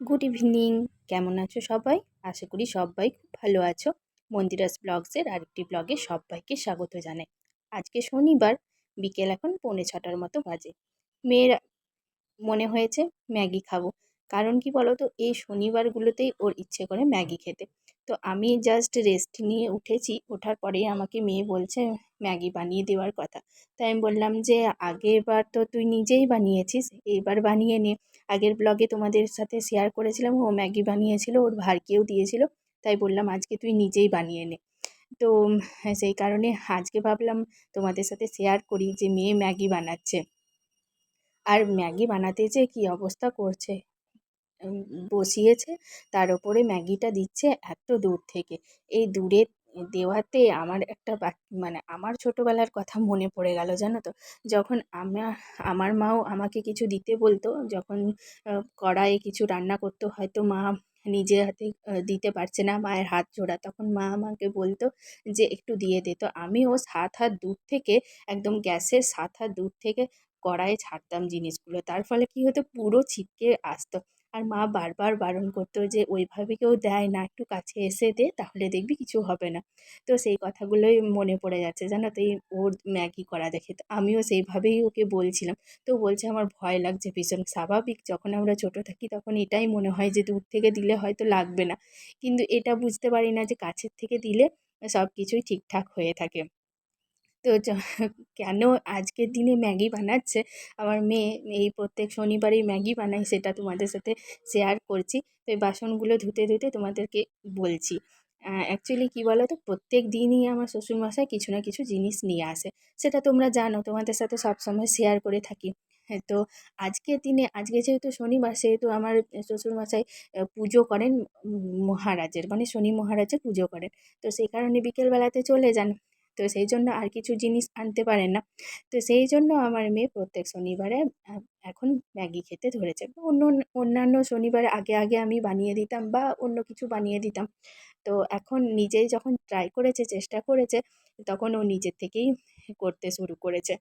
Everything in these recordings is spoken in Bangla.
গুড ইভিনিং কেমন আছো সবাই? আশা করি সবাই খুব ভালো আছো। মন্দিরাস ব্লগসের আরেকটি ব্লগে সবাইকে স্বাগত জানাই। আজকে শনিবার, বিকেল এখন পৌনে ছটার মতো বাজে। মেয়ের, মনে হয়েছে ম্যাগি খাব। কারণ কি বলো তো এই শনিবারগুলোতেই ওর ইচ্ছে করে ম্যাগি খেতে। তো আমি জাস্ট রেস্ট নিয়ে উঠেছি। ওঠার পরেই আমাকে মেয়ে বলছে, ম্যাগি বানিয়ে দেওয়ার কথা। তাই আমি বললাম যে, আগেরবার তো তুই নিজেই বানিয়েছিস, এইবার বানিয়ে নে। আগের ব্লগে তোমাদের সাথে শেয়ার করেছিলাম, ও ম্যাগি বানিয়েছিল, ওর ভারকেও দিয়েছিল, তাই বললাম আজকে তুই নিজেই বানিয়ে নে। তো সেই কারণে আজকে ভাবলাম তোমাদের সাথে শেয়ার করি যে মেয়ে ম্যাগি বানাচ্ছে। আর ম্যাগি বানাতে যে কী অবস্থা করছে বসিয়েছে, তার ওপরে ম্যাগিটা দিচ্ছে এত দূর থেকে। এই দূরে দেওয়াতে আমার একটা মানে আমার ছোটোবেলার কথা মনে পড়ে গেল, জানো তো? যখন আমার আমার মাও আমাকে কিছু দিতে বলতো, যখন কড়াইয়ে কিছু রান্না করতো, হয়তো মা নিজে হাতে দিতে পারছে না, মায়ের হাত জোড়া, তখন মা আমাকে বলতো যে একটু দিয়ে দে। তো আমিও সাত হাত দূর থেকে, একদম গ্যাসের সাত হাত দূর থেকে কড়াইয়ে ছাড়তাম জিনিসগুলো। তার ফলে কী হতো? পুরো ছিটকে আসতো। আর মা বারবার বারণ করতো যে, ওইভাবে কেউ দেয় না, একটু কাছে এসে দে, তাহলে দেখবি কিছু হবে না। তো সেই কথাগুলোই মনে পড়ে যাচ্ছে, জানো তো? এই ওর ম্যাগি করা দেখে তো আমিও সেইভাবেই ওকে বলছিলাম। তো বলছে, আমার ভয় লাগছে ভীষণ। স্বাভাবিক, যখন আমরা ছোটো থাকি, তখন এটাই মনে হয় যে, দূর থেকে দিলে হয়তো লাগবে না। কিন্তু এটা বুঝতে পারি না যে, কাছের থেকে দিলে সব কিছুই ঠিকঠাক হয়ে থাকে। তো কেন আজকের দিনে ম্যাগি বানাচ্ছে? আমার মেয়ে এই প্রত্যেক শনিবারেই ম্যাগি বানায় সেটা তোমাদের সাথে শেয়ার করছি। তো এই বাসনগুলো ধুতে ধুতে তোমাদেরকে বলছি। অ্যাকচুয়ালি কী বলো তো প্রত্যেক দিনই আমার শ্বশুরমশাই কিছু না কিছু জিনিস নিয়ে আসে। সেটা তোমরা জানো তোমাদের সাথে সবসময় শেয়ার করে থাকি। হ্যাঁ, তো আজকের দিনে আজকে যেহেতু শনিবার সেহেতু আমার শ্বশুরমশাই পুজো করেন মহারাজের মানে শনি মহারাজের পুজো করেন। তো সেই কারণে বিকেলবেলাতে চলে যান। তো সেই জন্য আর কিছু জিনিস আনতে পারেন না। তো সেই জন্য আমার মেয়ে প্রত্যেক শনিবারে এখন ম্যাগি খেতে ধরেছে। অন্য, অন্যান্য শনিবারে আগে আগে আমি বানিয়ে দিতাম বা অন্য কিছু বানিয়ে দিতাম। তো এখন নিজেই যখন ট্রাই করেছে, চেষ্টা করেছে, তখন ও নিজের থেকেই করতে শুরু করেছে।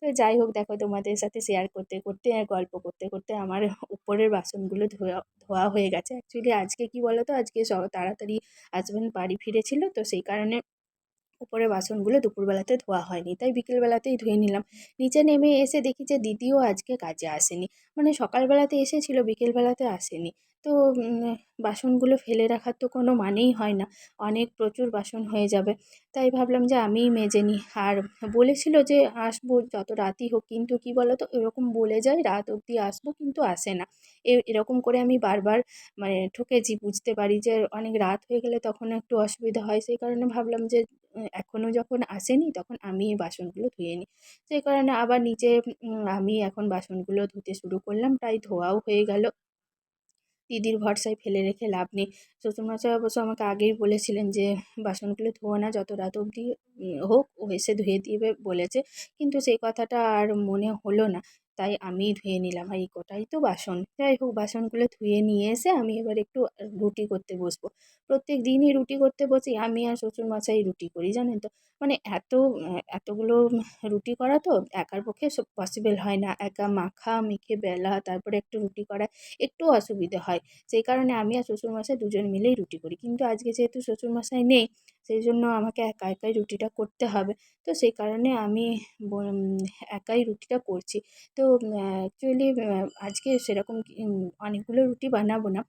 তো যাই হোক, দেখো তোমাদের সাথে শেয়ার করতে করতে গল্প করতে করতে আমার উপরের বাসনগুলো ধোয়া ধোয়া হয়ে গেছে। অ্যাকচুয়ালি আজকে কি বলো তো আজকে তাড়াতাড়ি হাজব্যান্ড বাড়ি ফিরেছিল, তো সেই কারণে উপরে বাসনগুলো দুপুরবেলাতে ধোয়া হয়নি, তাই বিকেলবেলাতেই ধুয়ে নিলাম। নিচে নেমে এসে দেখি যে দিদিও আজকে কাজে আসেনি। মানে সকালবেলাতে এসেছিল, বিকেলবেলাতে আসেনি। তো বাসনগুলো ফেলে রাখার তো কোনো মানেই হয় না। অনেক প্রচুর বাসন হয়ে যাবে। তাই ভাবলাম যে আমিই মেজে নিই। আর বলেছিল যে আসব যত রাতই হোক, কিন্তু কী বলো তো এরকম বলে যায় রাত অবধি আসব কিন্তু আসে না। এরকম করে আমি বারবার মানে ঠকেছি, বুঝতে পারি যে অনেক রাত হয়ে গেলে তখন একটু অসুবিধা হয়। সেই কারণে ভাবলাম যে এখনও যখন আসেনি, তখন আমি বাসনগুলো ধুয়ে নিই। সেই কারণে আবার নিচে আমি এখন বাসনগুলো ধুতে শুরু করলাম। প্রায় ধোয়াও হয়ে গেল। দিদির ভরসায় ফেলে রেখে লাভ নেই। শ্বশুরমশাই অবশ্য আমাকে আগেই বলেছিলেন যে, বাসনগুলো ধোয় না, যত রাত অবধি হোক, ও এসে ধুয়ে দিবে, বলেছে। কিন্তু সেই কথাটা আর মনে হলো না। তাই আমি ধুয়ে নিলাম। আর এই কটাই তো বাসন। যাই হোক, বাসনগুলো ধুয়ে নিয়ে এসে আমি এবার একটু রুটি করতে বসবো। প্রত্যেক দিনই রুটি করতে বসি। আমি আর শ্বশুর শ্বশুরমশাই রুটি করি, জানেন তো? মানে এত, এতগুলো রুটি করা তো একার পক্ষে সব পসিবল হয় না। একা মাখা, মেখে বেলা, তারপরে একটু রুটি করা, একটু অসুবিধে হয়। সেই কারণে আমি আর শ্বশুর শ্বশুরমশাই দুজন মিলেই রুটি করি। কিন্তু আজকে যেহেতু শ্বশুর শ্বশুরমশাই নেই সেই জন্য আমাকে একা একাই রুটিটা করতে হবে। তো সেই কারণে আমি একাই রুটিটা করছি। তো অ্যাকচুয়ালি আজকে সেরকম অনেকগুলো রুটি বানাবো না।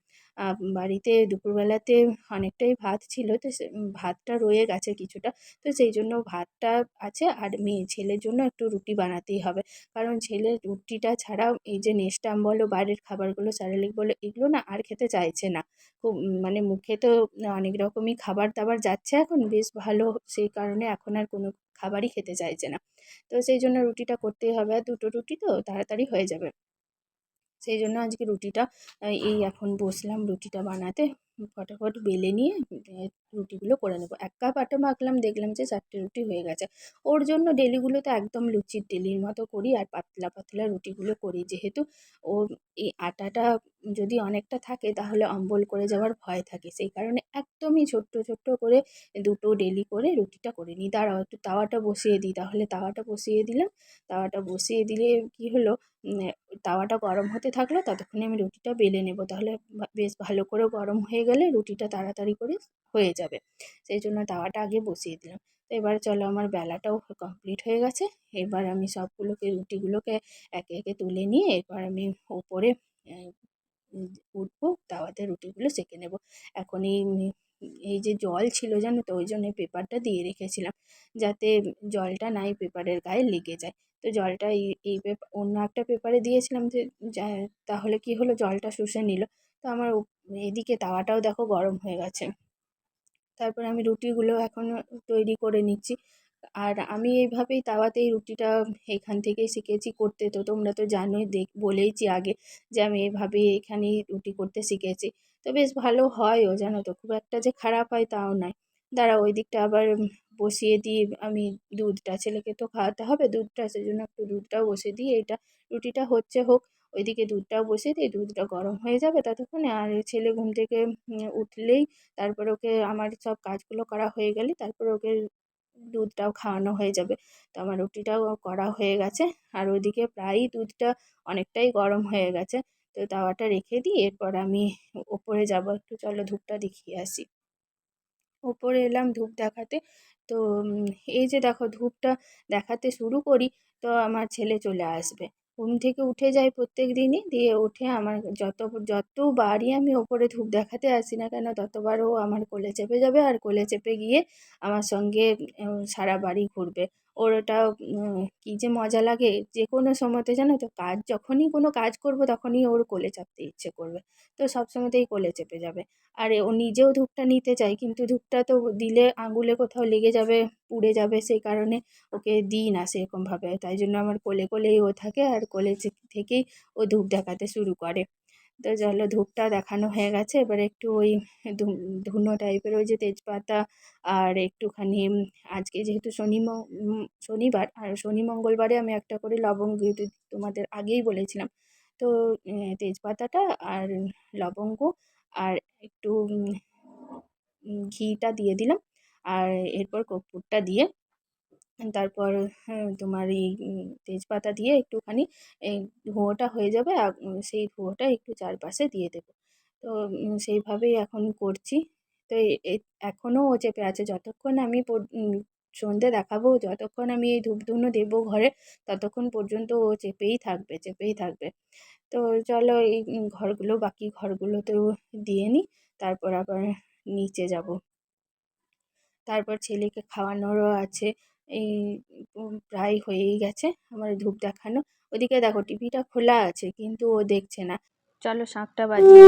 বাড়িতে দুপুরবেলাতে অনেকটাই ভাত ছিল, তো সে ভাতটা রয়ে গেছে কিছুটা। তো সেই জন্য ভাতটা আছে আর মেয়ে, ছেলের জন্য একটু রুটি বানাতেই হবে। কারণ ছেলের রুটিটা ছাড়াও এই যে নেস্টাম বলো, বাইরের খাবারগুলো, স্যারেলিক বলো, এগুলো না আর খেতে চাইছে না। খুব মানে মুখে তো অনেক রকমই খাবার দাবার যাচ্ছে এখন, বেশ ভালো সেই কারণে এখন আর কোনো খাবারই খেতে চাইছে না। তো সেই জন্য রুটিটা করতেই হবে। আর দুটো রুটি তো তাড়াতাড়ি হয়ে যাবে। সেই জন্য আজকে রুটিটা এই এখন বসলাম রুটিটা বানাতে। ফটাফট বেলে নিয়ে রুটিগুলো করে নেব। এক কাপ আটা মাখলাম, দেখলাম যে চারটে রুটি হয়ে গেছে। ওর জন্য ডেলিগুলো তো একদম লুচির ডেলির মতো করি আর পাতলা পাতলা রুটিগুলো করি। যেহেতু ও এই আটাটা যদি অনেকটা থাকে, তাহলে অম্বল করে যাওয়ার ভয় থাকে। সেই কারণে একদমই ছোট্ট ছোট্ট করে দুটো ডেলি করে রুটিটা করে নিই। দাঁড়াও, একটু তাওয়াটা বসিয়ে দিই। তাহলে তাওয়াটা বসিয়ে দিলাম। তাওয়াটা বসিয়ে দিলে কী হলো? তাওয়াটা গরম হতে থাকল, ততক্ষণে আমি রুটিটা বেলে নেব। তাহলে বেশ ভালো করে গরম হয়ে গেলে রুটিটা তাড়াতাড়ি করে হয়ে যাবে। সেই জন্য তাওয়াটা আগে বসিয়ে দিলাম। তো এবার চলো আমার বেলাটাও কমপ্লিট হয়ে গেছে। এবার আমি সবগুলোকে, রুটিগুলোকে একে একে তুলে নিয়ে এরপর আমি ওপরে উঠবো, তাওয়াতে রুটিগুলো সেঁকে নেব। এখন এই এই যে জল ছিল জানো তো, ওই জন্য পেপারটা দিয়ে রেখেছিলাম যাতে জলটা নাই পেপারের গায়ে লেগে যায়। তো জলটা এই এই পেপার অন্য একটা পেপারে দিয়েছিলাম যে, তাহলে কী হলো? জলটা শুষে নিল। তো আমার এদিকে তাওয়াটাও দেখো গরম হয়ে গেছে। তারপরে আমি রুটিগুলো এখন তৈরি করে নিচ্ছি। আর আমি এইভাবেই তাওয়াতেই রুটিটা এখান থেকেই শিখেছি করতে। তো তোমরা তো জানোই, দেখ, বলেইছি আগে যে আমি এভাবেই এখানেই রুটি করতে শিখেছি। তো বেশ ভালো হয়ও, জানো তো, খুব একটা যে খারাপ হয় তাও নয়। দাঁড়া ওই দিকটা আবার বসিয়ে দিয়ে আমি দুধটা। ছেলেকে তো খাওয়াতে হবে দুধটা, সেজন্য একটু দুধটাও বসিয়ে দিই। এটা রুটিটা হচ্ছে হোক ওইদিকে দুধটাও বসিয়ে দিই, দুধটা গরম হয়ে যাবে ততক্ষণে। আর ছেলে ঘুম থেকে উঠলেই তারপরে ওকে আমার সব কাজগুলো করা হয়ে গেলে তারপরে ওকে দুধটাও খাওয়ানো হয়ে যাবে। তো আমার রুটিটাও করা হয়ে গেছে। আর ওইদিকে প্রায়ই দুধটা অনেকটাই গরম হয়ে গেছে। তো তাওয়াটা রেখে দিই এরপর আমি ওপরে যাব। একটু চলো ধূপটা দেখিয়ে আসি। ওপরে এলাম ধূপ দেখাতে। তো এই যে দেখো ধূপটা দেখাতে শুরু করি, তো আমার ছেলে চলে আসবে। ঘুম থেকে উঠে যাই প্রত্যেক দিনই। দিয়ে উঠে আমার যত যতবারই আমি ওপরে ধূপ দেখাতে আসি না কেন ততবার ও আমার কোলে চেপে যাবে আর কোলে চেপে গিয়ে আমার সঙ্গে সারা বাড়ি ঘুরবে। ওর ওটা কী যে মজা লাগে যে কোনো সময়তে জানো তো কাজ, যখনই কোনো কাজ করব তখনই ওর কোলে চাপতে ইচ্ছে করবে। তো সব সময়তেই কোলে চেপে যাবে। আর ও নিজেও ধূপটা নিতে চায়, কিন্তু ধূপটা তো দিলে আঙুলে কোথাও লেগে যাবে, পুড়ে যাবে সেই কারণে ওকে দিই না সেরকমভাবে। তাই জন্য আমার কোলে, কোলেই ও থাকে আর কোলে থেকেই ও ধূপ দেখাতে শুরু করে। তো চলো ধূপটা দেখানো হয়ে গেছে। এবার একটু ওই ধুনো টাইপের ওই যে তেজপাতা আর একটুখানি আজকে যেহেতু শনি শনিবার আর শনি মঙ্গলবারে আমি একটা করে লবঙ্গ তোমাদের আগেই বলেছিলাম। তো তেজপাতাটা আর লবঙ্গ আর একটু ঘিটা দিয়ে দিলাম। আর এরপর কর্পূরটা দিয়ে তারপর হ্যাঁ, তোমার এই তেজপাতা দিয়ে একটুখানি এই ধোঁয়াটা হয়ে যাবে আর সেই ধোঁয়াটা একটু চারপাশে দিয়ে দেবো। তো সেইভাবেই এখন করছি। তো এখনও ও চেপে আছে। যতক্ষণ আমি সন্ধে দেখাবো যতক্ষণ আমি এই ধূপ ধুনো দেবো ঘরে ততক্ষণ পর্যন্ত ও চেপেই থাকবে চেপেই থাকবে। তো চলো এই ঘরগুলো বাকি ঘরগুলোতেও দিয়ে নিই। তারপর আবার নিচে যাব। তারপর ছেলেকে খাওয়ানোরও আছে। এই প্রায় হয়েই গেছে আমার ধূপ দেখানো। ওদিকে দেখো টিভিটা খোলা আছে, কিন্তু ও দেখছে না। চলো শাঁখটা বাজিয়ে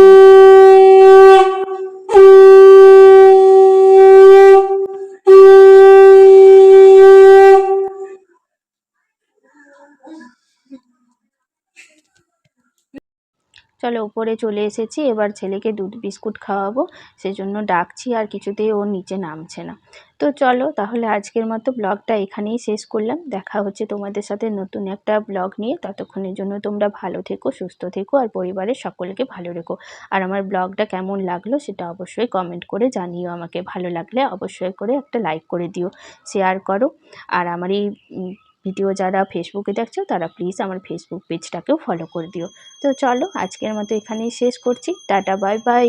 চলো উপরে চলে এসেছি, এবার ছেলেকে দুধ বিস্কুট খাওয়াবো। সেজন্য ডাকছি, আর কিছুতেই ও নিচে নামছে না। তো চলো তাহলে আজকের মতো ব্লগটা এখানেই শেষ করলাম। দেখা হচ্ছে তোমাদের সাথে নতুন একটা ব্লগ নিয়ে। ততক্ষণের জন্য তোমরা ভালো থেকো, সুস্থ থেকো আর পরিবারের সকলকে ভালো রেখো। আর আমার ব্লগটা কেমন লাগল সেটা অবশ্যই কমেন্ট করে জানিও আমাকে। ভালো লাগলে অবশ্যই করে একটা লাইক করে দিও শেয়ার করো। আর আমার এই ভিডিও যারা ফেসবুকে দেখছ, তারা প্লিজ আমার ফেসবুক পেজটাকেও ফলো করে দিও। তো চলো আজকের মতো এখানেই শেষ করছি। Tata bye bye